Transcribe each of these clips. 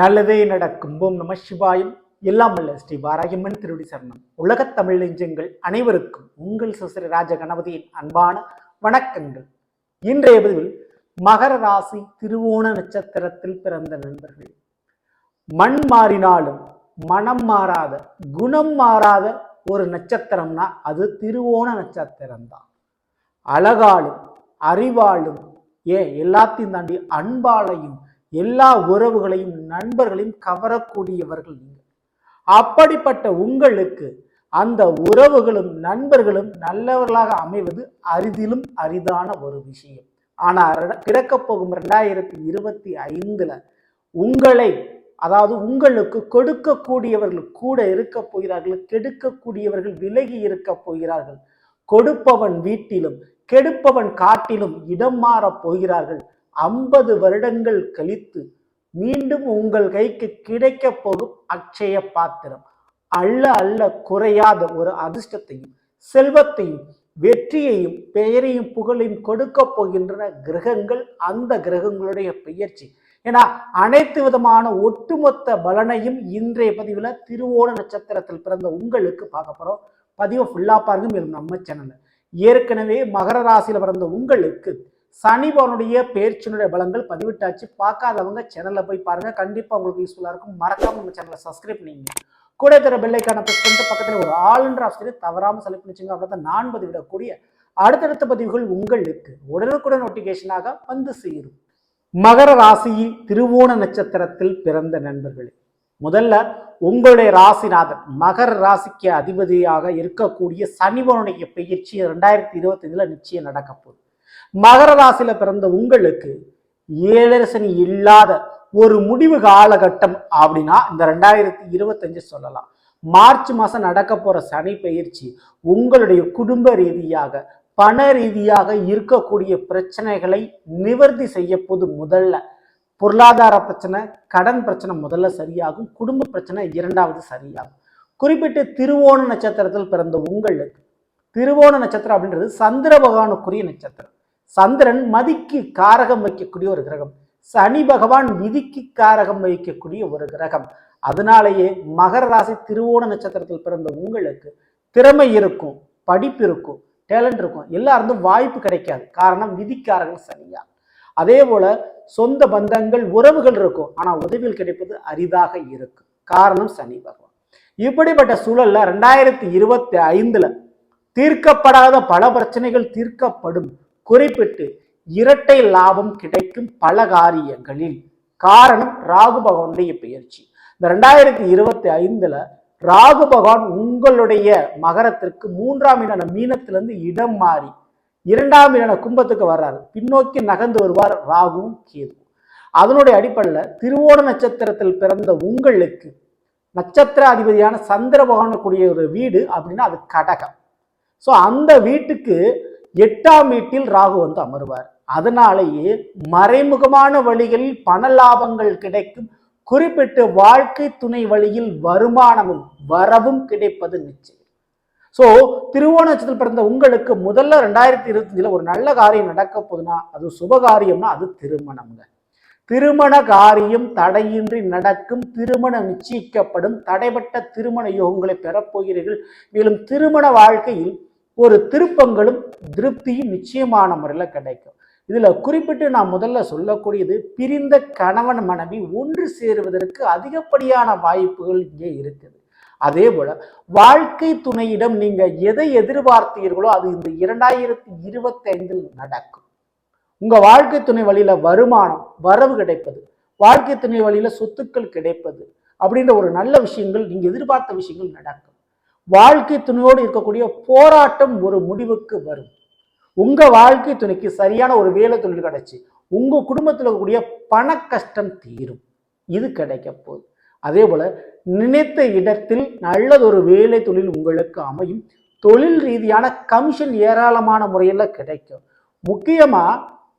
நல்லதே நடக்கும். ஓம் நம சிவாயம். எல்லாம் வல்ல ஸ்ரீ வாராயம்மன் திருடி சரணம். உலகத் தமிழ் நெஞ்சங்கள் அனைவருக்கும் உங்கள் சுசரி ராஜ கணபதியின் அன்பான வணக்கங்கள். இன்றைய பதிவில் மகர ராசி திருவோண நட்சத்திரத்தில் பிறந்த நண்பர்கள். மண் மாறினாலும் மனம் மாறாத குணம் மாறாத ஒரு நட்சத்திரம்னா அது திருவோண நட்சத்திரம் தான் அழகாலும் அறிவாலும் ஏன் எல்லாத்தையும் தாண்டி அன்பாலையும் எல்லா உறவுகளையும் நண்பர்களையும் கவரக்கூடியவர்கள் நீங்கள். அப்படிப்பட்ட உங்களுக்கு அந்த உறவுகளும் நண்பர்களும் நல்லவர்களாக அமைவது அரிதிலும் அரிதான ஒரு விஷயம். ஆனால் பிறக்கப் போகும் ரெண்டாயிரத்தி இருபத்தி ஐந்துல உங்களை அதாவது உங்களுக்கு கொடுக்கக்கூடியவர்கள் கூட இருக்க போகிறார்கள் கெடுக்கக்கூடியவர்கள் விலகி இருக்க போகிறார்கள். கொடுப்பவன் வீட்டிலும் கெடுப்பவன் காட்டிலும் இடம் மாறப் போகிறார்கள். ஐம்பது வருடங்கள் கழித்து மீண்டும் உங்கள் கைக்கு கிடைக்க போகும் அக்ஷய பாத்திரம். அல்ல அல்ல குறையாத ஒரு அதிர்ஷ்டத்தையும் செல்வத்தையும் வெற்றியையும் பெயரையும் புகழையும் கொடுக்க போகின்றன கிரகங்கள். அந்த கிரகங்களுடைய பெயர்ச்சி. ஏன்னா அனைத்து விதமான ஒட்டுமொத்த பலனையும் இன்றைய பதிவில் திருவோண நட்சத்திரத்தில் பிறந்த உங்களுக்கு பார்க்க போகிறோம் பதிவை ஃபுல்லாக பாருங்க மேலும் நம்ம சேனலில் ஏற்கனவே மகர ராசியில் பிறந்த உங்களுக்கு சனி பவனுடைய பேர்ச்சினுடைய பலங்கள் பதிவிட்டாச்சு. பார்க்காதவங்க சேனலில் போய் பாருங்கள் கண்டிப்பாக உங்களுக்கு யூஸ்ஃபுல்லாக இருக்கும். மறக்காமல் நம்ம சேனலை சப்ஸ்கிரைப் பண்ணிங்க கூட தர பெல்லைக்கான ப்ரெஸ் பண்ணிட்டு பக்கத்தில் ஒரு ஆளுன்ற ஆப்ஷனை தவறாமல் செலக்ட் பண்ணிச்சுங்க. அப்படிதான் நான் பதிவிடக்கூடிய அடுத்தடுத்த பதிவுகள் உங்களுக்கு உடனுக்குடன் நோட்டிஃபிகேஷனாக வந்து சேரும். மகர ராசியில் திருவோண நட்சத்திரத்தில் பிறந்த நண்பர்களே முதல்ல உங்களுடைய ராசிநாதன் மகர ராசிக்கு அதிபதியாக இருக்கக்கூடிய சனிவனுடைய பயிற்சி ரெண்டாயிரத்தி இருபத்தஞ்சில் நிச்சயம் நடக்க போகுது மகர ராசியில பிறந்த உங்களுக்கு ஏழரசனி இல்லாத ஒரு முடிவு காலகட்டம் அப்படின்னா இந்த ரெண்டாயிரத்தி இருபத்தஞ்சு சொல்லலாம். மார்ச் மாசம் நடக்க போற சனி பயிற்சி உங்களுடைய குடும்ப ரீதியாக பண ரீதியாக இருக்கக்கூடிய பிரச்சனைகளை நிவர்த்தி செய்ய போது முதல்ல பொருளாதார பிரச்சனை கடன் பிரச்சனை முதல்ல சரியாகும் குடும்ப பிரச்சனை இரண்டாவது சரியாகும். குறிப்பிட்டு திருவோண நட்சத்திரத்தில் பிறந்த உங்களுக்கு திருவோண நட்சத்திரம் அப்படின்றது சந்திர பகவானுக்குரிய நட்சத்திரம். சந்திரன் மதிக்கு காரகம் வைக்கக்கூடிய ஒரு கிரகம். சனி பகவான் விதிக்கு காரகம் வைக்கக்கூடிய ஒரு கிரகம். அதனாலேயே மகர ராசி திருவோண நட்சத்திரத்தில் பிறந்த உங்களுக்கு திறமை இருக்கும் படிப்பு இருக்கும் டேலண்ட் இருக்கும். எல்லாருந்தும் வாய்ப்பு கிடைக்காது. காரணம் விதிக்காரர்கள் சனியா அதே போல சொந்த பந்தங்கள் உறவுகள் இருக்கும். ஆனா உதவிகள் கிடைப்பது அரிதாக இருக்கும். காரணம் சனி பகவான். இப்படிப்பட்ட சூழல்ல ரெண்டாயிரத்தி இருபத்தி ஐந்துல தீர்க்கப்படாத பல பிரச்சனைகள் தீர்க்கப்படும். குறிப்பிட்டு இரட்டை லாபம் கிடைக்கும் பல காரியங்களில். காரணம் ராகு பகவானுடைய பெயர்ச்சி. இந்த ரெண்டாயிரத்தி இருபத்தி ஐந்துல ராகு பகவான் உங்களுடைய மகரத்திற்கு மூன்றாம் இடான மீனத்திலிருந்து இடம் மாறி இரண்டாம் இடான கும்பத்துக்கு வர்றாரு. பின்னோக்கி நகர்ந்து வருவார் ராகுவும் கேது. அதனுடைய அடிப்படையில் திருவோண நட்சத்திரத்தில் பிறந்த உங்களுக்கு நட்சத்திர அதிபதியான சந்திர பகவானுக்குரிய ஒரு வீடு அப்படின்னா அது கடகம். ஸோ அந்த வீட்டுக்கு எட்டாம் வீட்டில் ராகு வந்து அமருவார். அதனாலேயே மறைமுகமான வழிகளில் பண லாபங்கள் கிடைக்கும். குறிப்பிட்டு வாழ்க்கை துணை வழியில் வருமானமும் வரவும் கிடைப்பது நிச்சயம். ஸோ திருவோண பிறந்த உங்களுக்கு முதல்ல ரெண்டாயிரத்தி இருபத்தஞ்சில் ஒரு நல்ல காரியம் நடக்க போகுதுன்னா அது சுபகாரியம்னா அது திருமணம்ங்க. திருமண காரியம் தடையின்றி நடக்கும். திருமணம் நிச்சயிக்கப்படும். தடைப்பட்ட திருமண யோகங்களை பெறப்போகிறீர்கள். மேலும் திருமண வாழ்க்கையில் ஒரு திருப்பங்களும் திருப்தியும் நிச்சயமான முறையில் கிடைக்கும். இதில் குறிப்பிட்டு நான் முதல்ல சொல்லக்கூடியது பிரிந்த கணவன் மனைவி ஒன்று சேருவதற்கு அதிகப்படியான வாய்ப்புகள் இங்கே இருக்குது. அதே போல வாழ்க்கை துணையிடம் நீங்க எதை எதிர்பார்த்தீர்களோ அது இந்த இரண்டாயிரத்தி இருபத்தி ஐந்தில் நடக்கும். உங்க வாழ்க்கை துணை வழியில வருமானம் வரவு கிடைப்பது வாழ்க்கை துணை வழியில சொத்துக்கள் கிடைப்பது அப்படின்ற ஒரு நல்ல விஷயங்கள் நீங்க எதிர்பார்த்த விஷயங்கள் நடக்கும். வாழ்க்கை துணையோடு இருக்கக்கூடிய போராட்டம் ஒரு முடிவுக்கு வரும். உங்க வாழ்க்கை துணைக்கு சரியான ஒரு வேலை தொழில் கிடைச்சி உங்க குடும்பத்தில் இருக்கக்கூடிய பண கஷ்டம் தீரும். இது கிடைக்க போகுது. அதே போல நினைத்த இடத்தில் நல்லதொரு வேலை தொழில் உங்களுக்கு அமையும். தொழில் ரீதியான கமிஷன் ஏராளமான முறையில் கிடைக்கும். முக்கியமா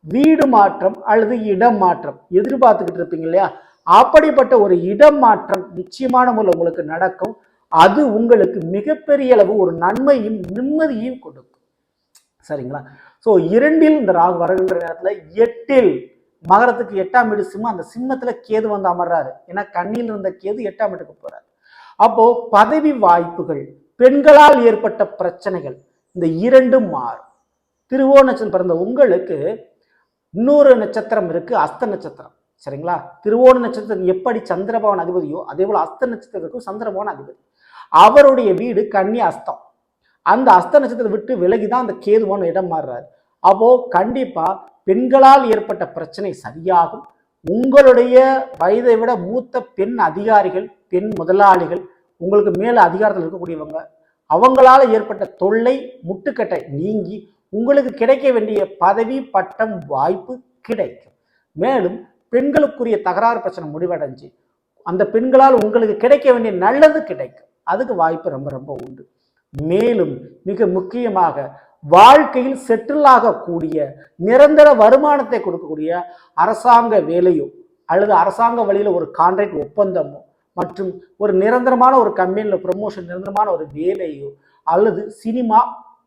வீடு மாற்றம் அல்லது இடம் மாற்றம். எதிர்பார்த்துக்கிட்டு இருப்பீங்க இல்லையா? அப்படிப்பட்ட ஒரு இடம் மாற்றம் நிச்சயமான முறையில் உங்களுக்கு நடக்கும். அது உங்களுக்கு மிகப்பெரிய அளவு ஒரு நன்மையும் நிம்மதியும் கொடுக்கும். சரிங்களா? ஸோ இரண்டில் இந்த ராகு வருகின்ற நேரத்தில் எட்டில் மகரத்துக்கு எட்டாம் வீடு சிம்மம் அந்த சிம்மத்தில் கேது வந்து அமர்றாரு. ஏன்னா கண்ணியில் இருந்த கேது எட்டாம் வீட்டுக்கு போகிறாரு அப்போ பதவி வாய்ப்புகள் பெண்களால் ஏற்பட்ட பிரச்சனைகள் இந்த இரண்டும் மாறும். திருவோண நட்சத்திரம் பிறந்த உங்களுக்கு இன்னொரு நட்சத்திரம் இருக்கு அஸ்த நட்சத்திரம். சரிங்களா? திருவோண நட்சத்திரம் எப்படி சந்திரபவன் அதிபதியோ அதே போல் அஸ்த நட்சத்திரத்துக்கும் சந்திரபவன் அதிபதி. அவருடைய வீடு கன்னி அஸ்தம். அந்த அஸ்த நட்சத்திரத்தை விட்டு விலகி தான் அந்த கேதுவான இடம் மாறுறாரு. அப்போ கண்டிப்பா பெண்களால் ஏற்பட்ட பிரச்சனை சரியாகும். உங்களுடைய வயதை விட மூத்த பெண் அதிகாரிகள் பெண் முதலாளிகள் உங்களுக்கு மேல அதிகாரத்தில் இருக்கக்கூடியவங்க அவங்களால ஏற்பட்ட தொல்லை முட்டுக்கட்டை நீங்கி உங்களுக்கு கிடைக்க வேண்டிய பதவி பட்டம் வாய்ப்பு கிடைக்கும். மேலும் பெண்களுக்குரிய தகராறு பிரச்சனை முடிவடைஞ்சு அந்த பெண்களால் உங்களுக்கு கிடைக்க வேண்டிய நல்லது கிடைக்கும். அதுக்கு வாய்ப்பு ரொம்ப ரொம்ப உண்டு. மேலும் மிக முக்கியமாக வாழ்க்கையில் செட்டில் ஆகக்கூடிய நிரந்தர வருமானத்தை கொடுக்கக்கூடிய அரசாங்க வேலையோ அல்லது அரசாங்க வழியில் ஒரு கான்ட்ராக்ட் ஒப்பந்தமோ மற்றும் ஒரு நிரந்தரமான ஒரு கம்பெனியில் ப்ரமோஷன் நிரந்தரமான ஒரு வேலையோ அல்லது சினிமா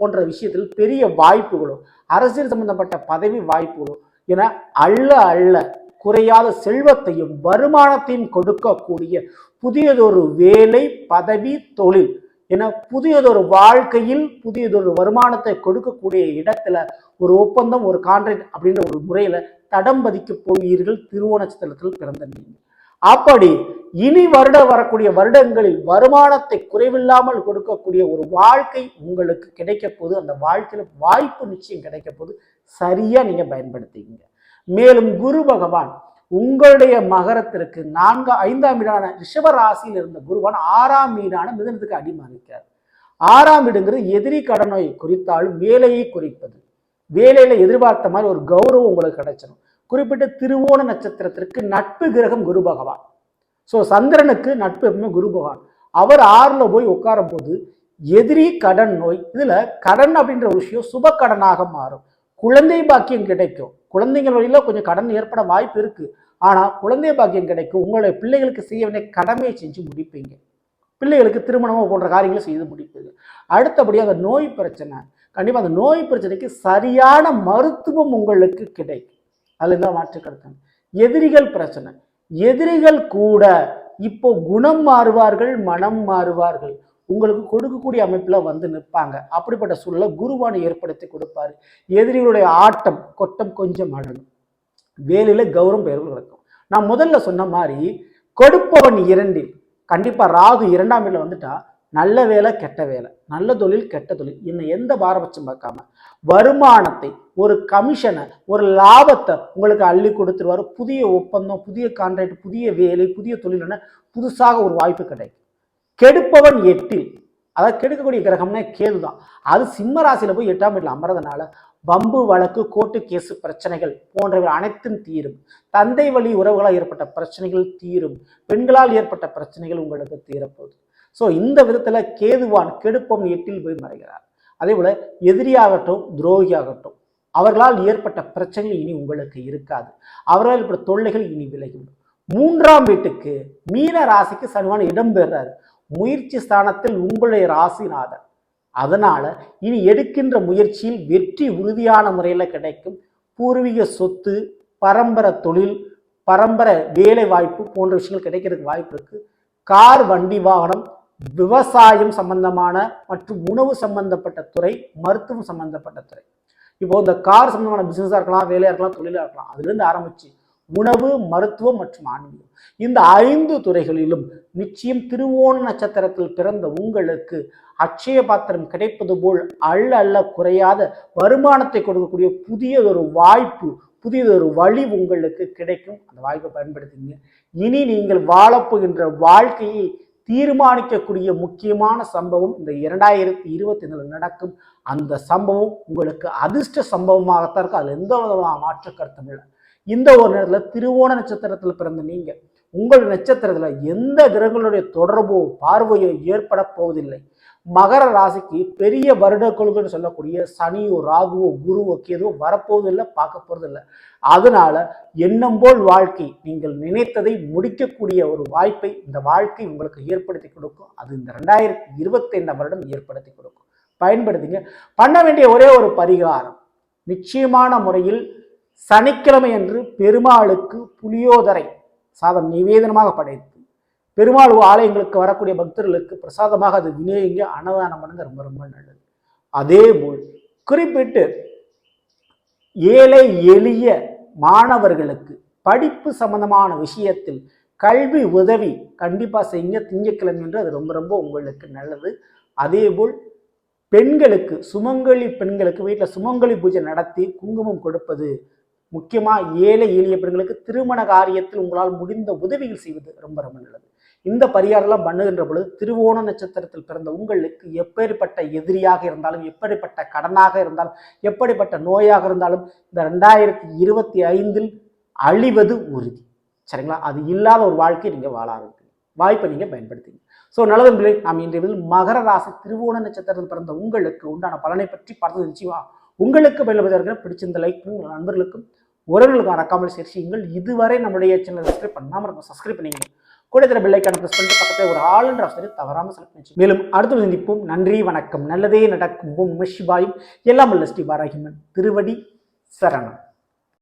போன்ற விஷயத்தில் பெரிய வாய்ப்புகளோ அரசியல் சம்பந்தப்பட்ட பதவி வாய்ப்புகளோ என அள்ள அள்ள குறையாத செல்வத்தையும் வருமானத்தையும் கொடுக்கக்கூடிய புதியதொரு வேலை பதவி தொழில் என புதியதொரு வாழ்க்கையில் புதியதொரு வருமானத்தை கொடுக்கக்கூடிய இடத்துல ஒரு ஒப்பந்தம் ஒரு கான்ட்ராக்ட் அப்படின்ற ஒரு முறையில தடம் பதிக்க போவீர்கள் திருவோண நட்சத்திரத்தில் பிறந்த நீங்கள். அப்படி இனி வருட வரக்கூடிய வருடங்களில் வருமானத்தை குறைவில்லாமல் கொடுக்கக்கூடிய ஒரு வாழ்க்கை உங்களுக்கு கிடைக்க போது அந்த வாழ்க்கையில வாய்ப்பு நிச்சயம் கிடைக்க போது சரியா நீங்க பயன்படுத்திக்கங்க. மேலும் குரு பகவான் உங்களுடைய மகரத்திற்கு நான்கு ஐந்தாம் வீடான ரிஷப ராசியில் இருந்த குருவான் ஆறாம் வீடான மிதனத்துக்கு அடிமானிக்கிறார் ஆறாம் வீடுங்கிறது எதிரி கடனை குறித்தாலும் வேலையை குறிப்பது. வேலையில எதிர்பார்த்த மாதிரி ஒரு கௌரவம் உங்களுக்கு கிடைச்சிடும் குறிப்பிட்ட திருவோண நட்சத்திரத்திற்கு நட்பு கிரகம் குரு பகவான். ஸோ சந்திரனுக்கு நட்பு எப்பவுமே குரு பகவான். அவர் ஆறுல போய் உட்காரும் போது எதிரி கடன் நோய் இதுல கடன் அப்படின்ற விஷயம் சுப கடனாக மாறும். குழந்தை பாக்கியம் கிடைக்கும். குழந்தைகள் வழியில கொஞ்சம் கடன் ஏற்பட வாய்ப்பு இருக்கு. ஆனா குழந்தை பாக்கியம் கிடைக்கும். உங்களுடைய பிள்ளைகளுக்கு செய்ய வேண்டிய கடமையை செஞ்சு முடிப்பீங்க. பிள்ளைகளுக்கு திருமணமோ போன்ற காரியங்களை செய்து முடிப்பீங்க. அடுத்தபடியாக அந்த நோய் பிரச்சனை. கண்டிப்பா அந்த நோய் பிரச்சனைக்கு சரியான மருத்துவம் உங்களுக்கு கிடைக்கும். அதுதான் இருந்தால் மாற்று கருத்து. எதிரிகள் பிரச்சனை. எதிரிகள் கூட இப்போ குணம் மாறுவார்கள் மனம் மாறுவார்கள். உங்களுக்கு கொடுக்கக்கூடிய அமைப்பில் வந்து நிற்பாங்க. அப்படிப்பட்ட சூழலை குருவானை ஏற்படுத்தி கொடுப்பாரு. எதிரிகளுடைய ஆட்டம் கொட்டம் கொஞ்சம் அடங்கும். வேலையில கௌரவம் பெயர்கள் கிடக்கும் நான் முதல்ல சொன்ன மாதிரி கொடுப்பவன் இரண்டில் கண்டிப்பா ராகு இரண்டாம் வீட்டில் வந்துட்டா நல்ல வேலை கெட்ட வேலை. நல்ல தொழில் கெட்ட தொழில். இன்னும் எந்த பாரபட்சம் பார்க்காம வருமானத்தை ஒரு கமிஷனை ஒரு லாபத்தை உங்களுக்கு அள்ளி கொடுத்துருவாரு. புதிய ஒப்பந்தம் புதிய கான்ட்ராக்ட் புதிய வேலை புதிய தொழில் புதுசாக ஒரு வாய்ப்பு கிடைக்கும். கெடுப்பவன் எட்டில் அதாவது கெடுக்கக்கூடிய கிரகம்னா கேது தான் அது சிம்ம ராசியில் போய் எட்டாம் வீட்டில் அமர்றதுனால வம்பு வழக்கு கோர்ட்டு கேசு பிரச்சனைகள் போன்றவை அனைத்தும் தீரும். தந்தை வழி உறவுகளால் ஏற்பட்ட பிரச்சனைகள் தீரும். பெண்களால் ஏற்பட்ட பிரச்சனைகள் உங்களுக்கு தீரப்போகுது. ஸோ இந்த விதத்தில் கேதுவான் கெடுப்பம் எட்டில் போய் மறைகிறார். அதே போல் எதிரியாகட்டும் துரோகியாகட்டும் அவர்களால் ஏற்பட்ட பிரச்சனைகள் இனி உங்களுக்கு இருக்காது. அவர்களால் ஏற்பட்ட தொல்லைகள் இனி விலகிவிடும். மூன்றாம் வீட்டுக்கு மீன ராசிக்கு சனிவான இடம் பெறாரு. முயற்சி ஸ்தானத்தில் உங்களுடைய ராசிநாதன். அதனால இனி எடுக்கின்ற முயற்சியில் வெற்றி உறுதியான முறையில் கிடைக்கும். பூர்வீக சொத்து பரம்பரை தொழில் பரம்பரை வேலை வாய்ப்பு போன்ற விஷயங்கள் கிடைக்கிறதுக்கு வாய்ப்பு இருக்கு. கார் வண்டி வாகனம் விவசாயம் சம்பந்தமான மற்றும் உணவு சம்பந்தப்பட்ட துறை மருத்துவம் சம்பந்தப்பட்ட துறை. இப்போ இந்த கார் சம்பந்தமான பிசினஸாக இருக்கலாம் வேலையாக இருக்கலாம் தொழிலாக இருக்கலாம் அதுலேருந்து ஆரம்பிச்சு உணவு மருத்துவம் மற்றும் ஆன்மீகம். இந்த ஐந்து துறைகளிலும் நிச்சயம் திருவோண நட்சத்திரத்தில் பிறந்த உங்களுக்கு அட்சய பாத்திரம் கிடைப்பது போல் அள்ள அள்ள குறையாத வருமானத்தை கொடுக்கக்கூடிய புதியதொரு வாய்ப்பு புதியதொரு வழி உங்களுக்கு கிடைக்கும். அந்த வாய்ப்பை பயன்படுத்திங்க. இனி நீங்கள் வாழப்போகின்ற வாழ்க்கையை தீர்மானிக்கக்கூடிய முக்கியமான சம்பவம் இந்த இரண்டாயிரத்தி இருபத்தி நாலு நடக்கும். அந்த சம்பவம் உங்களுக்கு அதிர்ஷ்ட சம்பவமாகத்தான் இருக்கும் அதில் எந்த விதமான மாற்று கருத்தும் இல்லை. இந்த ஒரு நேரத்தில் திருவோண நட்சத்திரத்தில் பிறந்த நீங்கள் உங்கள் நட்சத்திரத்தில் எந்த கிரகங்களுடைய தொடர்போ பார்வையோ ஏற்பட போவதில்லை. மகர ராசிக்கு பெரிய வருட கொள்கைன்னு சொல்லக்கூடிய சனியோ ராகுவோ குருவோ கேதுவோ வரப்போவதில்லை பார்க்க போறதில்லை. அதனால எண்ணம் போல் வாழ்க்கை நீங்கள் நினைத்ததை முடிக்கக்கூடிய ஒரு வாய்ப்பை இந்த வாழ்க்கை உங்களுக்கு ஏற்படுத்தி கொடுக்கும். அது இந்த ரெண்டாயிரத்தி இருபத்தி ஐந்தாம் வருடம் ஏற்படுத்தி கொடுக்கும். பயன்படுத்திங்க. பண்ண வேண்டிய ஒரே ஒரு பரிகாரம் நிச்சயமான முறையில் சனிக்கிழமை அன்று பெருமாளுக்கு புளியோதரை சாதம் நிவேதனமாக படைத்து பெருமாள் ஆலயங்களுக்கு வரக்கூடிய பக்தர்களுக்கு பிரசாதமாக அது விநியோகிங்க அன்னதானம் பண்ணுங்க ரொம்ப ரொம்ப நல்லது. அதே போல் குறிப்பிட்டு ஏழை எளிய மாணவர்களுக்கு படிப்பு சம்பந்தமான விஷயத்தில் கல்வி உதவி கண்டிப்பாக செய்யுங்க. திங்கட்கிழமை என்று அது ரொம்ப ரொம்ப உங்களுக்கு நல்லது. அதேபோல் பெண்களுக்கு சுமங்கலி பெண்களுக்கு வீட்டில் சுமங்கலி பூஜை நடத்தி குங்குமம் கொடுப்பது முக்கியமாக ஏழை எளிய பெண்களுக்கு திருமண காரியத்தில் உங்களால் முடிந்த உதவிகள் செய்வது ரொம்ப ரொம்ப நல்லது. இந்த பரிகாரம்லாம் பண்ணுகின்ற பொழுது திருவோண நட்சத்திரத்தில் பிறந்த உங்களுக்கு எப்பேற்பட்ட எதிரியாக இருந்தாலும் எப்படிப்பட்ட கடனாக இருந்தாலும் எப்படிப்பட்ட நோயாக இருந்தாலும் இந்த ரெண்டாயிரத்தி இருபத்தி ஐந்தில் அழிவது உறுதி. சரிங்களா? அது இல்லாத ஒரு வாழ்க்கையை நீங்கள் வாழ ஆரம்பிப்பீங்க. வாய்ப்பை நீங்கள் பயன்படுத்திங்க ஸோ நல்லது நாம் இன்றைய மகர ராசி திருவோண நட்சத்திரத்தில் பிறந்த உங்களுக்கு உண்டான பலனை பற்றி பார்த்து நிச்சயமா உங்களுக்கு பயன்படுத்த பிடிச்சிருந்த லைக் பண்ணி உங்கள் நண்பர்களுக்கும் உறவுகளுக்கும் மறக்காமல் ஷேர் செய்யுங்கள். இதுவரை நம்முடைய சேனல் சப்ஸ்கிரைப் பண்ணாமல் இருக்கும் சப்ஸ்கிரைப் பண்ணிங்க கூட இதில் பெல்லைக்கான ப்ரெஸ் பண்ணிட்டு பக்கத்தில் ஒரு ஆளுன்ற அவசரம் தவறாமல் செலக்ட் பண்ணி மேலும் அடுத்து சந்திப்போம். நன்றி வணக்கம். நல்லதே நடக்கும். ஓம் சிவாயும். எல்லாம் உள்ள ஸ்ரீ பாராகிமன். திருவடி சரணம்.